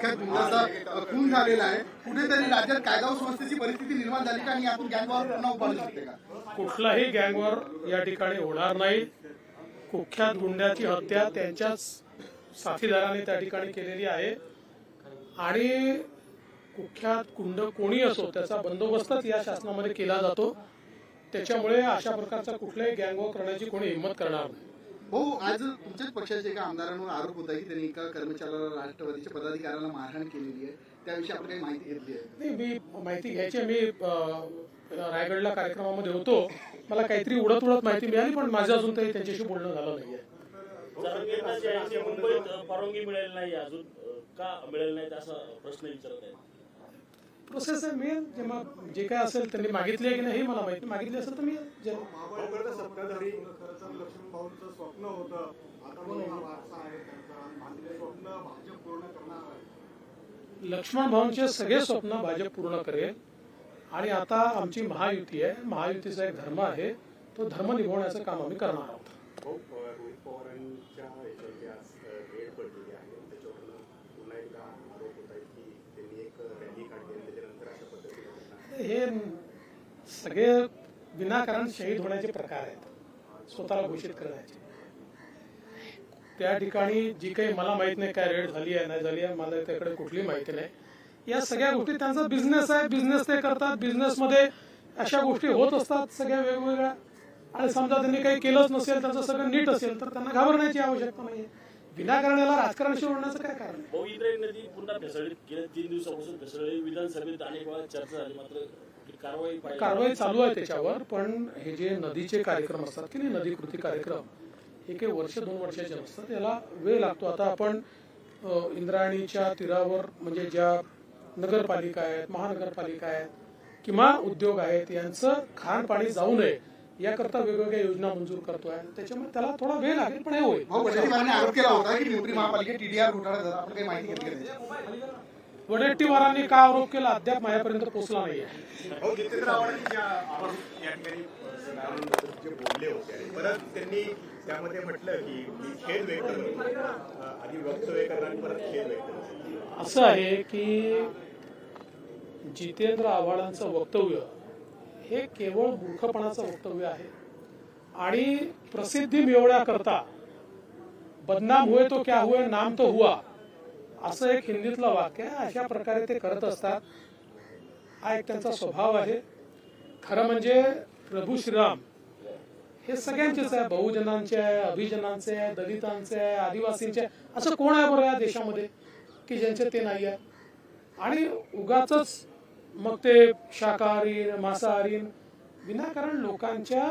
कुख्यात गुंडाचा खून झालेला आहे. कुठेतरी राज्यात कायदा व सुव्यवस्थेची परिस्थिती निर्माण झाली का आणि यातून गँगवॉर पुन्हा उभारू शकते का? कुठलाही गँगवर या ठिकाणी होणार नाही. कुख्यात गुंड्याची हत्या त्यांच्याच साथीदाराने त्या ठिकाणी केलेली आहे. आणि कुख्यात गुंड कोणी असो त्याचा बंदोबस्तच या शासनामध्ये केला जातो. त्याच्यामुळे अशा प्रकारचा कुठलाही गँगवॉर करण्याची कोणी हिंमत करणार नाही. भाऊ आज तुमच्याच पक्षाचे एका आमदारांवर आरोप होता की त्यांनी एका कर्मचाऱ्याला राष्ट्रवादीच्या पदाधिकाऱ्याला मारहाण केलेली आहे. त्याविषयी आपण काही माहिती घेतली आहे. नाही मी माहिती घ्यायची मी रायगडला कार्यक्रमामध्ये होतो. मला काहीतरी उडत उडत माहिती मिळाली पण माझं अजून तरी त्यांच्याशी बोलणं झालं नाहीये. मुंबईत परवानगी मिळेल नाही अजून. का मिळेल नाही? असा प्रश्न विचारत आहे. प्रोसेस आहे मी जेव्हा जे काय असेल त्यांनी मागितले आहे की नाही हे मला माहिती. मागितली असेल तर मी महाबळेश्वरचा सत्ताधारी स्वप्न होतं. लक्ष्मण भाऊंचे सगळे स्वप्न भाजप पूर्ण करेल. आणि आता आमची महायुती आहे. महायुतीचा एक धर्म आहे. तो धर्म निभवण्याचं काम आम्ही करणार आहोत भाऊ अ, रोहित पवारांच्या ह्याच्यावरती आज अ, रेड पडलेली आहे त्याच्यावरून पुन्हा एकदा आरोप होत आहे की त्यांनी एक रॅली काढली आणि त्याच्यानंतर अशा पद्धतीने घटना हे सगळे विनाकारण शहीद होण्याचे प्रकार आहेत. स्वतःला घोषित करण्याचे. त्या ठिकाणी जी काही मला माहीत नाही काय रेड झाली आहे नाही झाली आहे मला त्याकडे कुठली माहिती नाही. या सगळ्या गोष्टी त्यांचा बिझनेस आहे बिझनेस ते करतात बिझनेसमध्ये अशा गोष्टी होत असतात सगळ्या वेगवेगळ्या. आणि समजा त्यांनी काही केलंच नसेल त्यांचं सगळं नीट असेल तर त्यांना घाबरण्याची आवश्यकता नाही विनाकारण याला राजकारणाशी ओढण्याचं काय कारण भाऊ इंद्रायणी नदी पुन्हा भेसळली. गेल्या तीन दिवसापासून भेसळली विधानसभेत अनेक वेळा चर्चा झाली मात्र कारवाई चालू आहे त्याच्यावर पण हे जे नदीचे कार्यक्रम असतात की नाही नदी कृती कार्यक्रम हे काही वर्ष दोन वर्षाचे नसतात याला वेळ लागतो. आता आपण इंद्रायणीच्या तीरावर म्हणजे ज्या नगरपालिका आहेत महानगरपालिका आहेत किंवा उद्योग आहेत यांचं खाण पाणी जाऊ नये याकरता वेगवेगळ्या योजना मंजूर करतोय. त्याच्यामुळे त्याला थोडा वेळ लागेल पण हे होईल. वडेट्टीवारांनी आरोप केला होता की पिंपरी टीडीआर घोटाळा आपण काही माहिती घेतली? वडेट्टीवारांनी का आरोप केला? अद्याप माझ्यापर्यंत पोहोचला नाहीये. भाऊ जितेंद्र आव्हाडांनी ज्या आपण या ठिकाणी सदानंद जे बोलले होते. आणि परत त्यांनी त्यामध्ये म्हटलं की मी खेद व्यक्त करतो अ, आधी वक्तव्य करणार आणि परत खेद व्यक्त करतो असं आहे की जितेंद्र आव्हाडांचं वक्तव्य हे केवळ मूर्खपणाचं वक्तव्य आहे. आणि प्रसिद्धी मिळवण्याकरता बदनाम हुए तो क्या हुए नाम तो हुआ. असं एक हिंदीतलं वाक्य आहे. अशा प्रकारे ते करत असतात. हा एक त्यांचा स्वभाव आहे. खरं म्हणजे प्रभू श्रीराम हे सगळ्यांचेच आहे. बहुजनांचे आहे अभिजनांचे आहे दलितांचे आहे आदिवासींचे आहे. असं कोण आहे बरं या देशामध्ये? की ज्यांचे ते नाही आहे? आणि उगाच मग ते शाकाहारी मांसाहारी विनाकारण लोकांच्या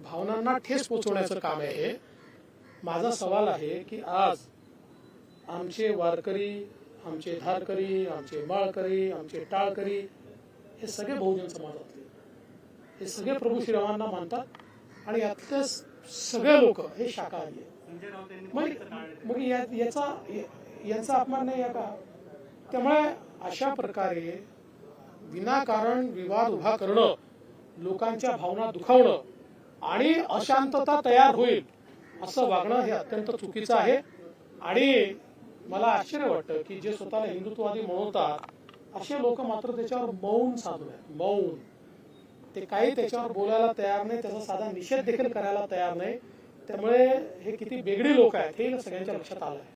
भावनांना ठेस पोचवण्याचं काम आहे हे. माझा सवाल आहे की आज आमचे वारकरी आमचे धारकरी आमचे माळकरी आमचे टाळकरी हे सगळे बहुजन समाजातले. हे सगळे प्रभू श्रीरामांना मानतात आणि यातले सगळे लोक हे शाकाहारी आहेत. मग मग याचा यांचा अपमान नाही आहे का? त्यामुळे अशा प्रकारे विनाकारण विवाद उभा करणं लोकांच्या भावना दुखावणं आणि अशांतता तयार होईल असं वागणं हे अत्यंत चुकीचं आहे. आणि मला आश्चर्य वाटतं की जे स्वतःला हिंदुत्ववादी म्हणवतात असे लोक मात्र त्याच्यावर मौन साधून आहेत. मौन. ते काही त्याच्यावर बोलायला तयार नाही त्याचा साधा निषेध देखील करायला तयार नाही. त्यामुळे हे किती वेगळी लोक आहेत हे सगळ्यांच्या लक्षात आलं आहे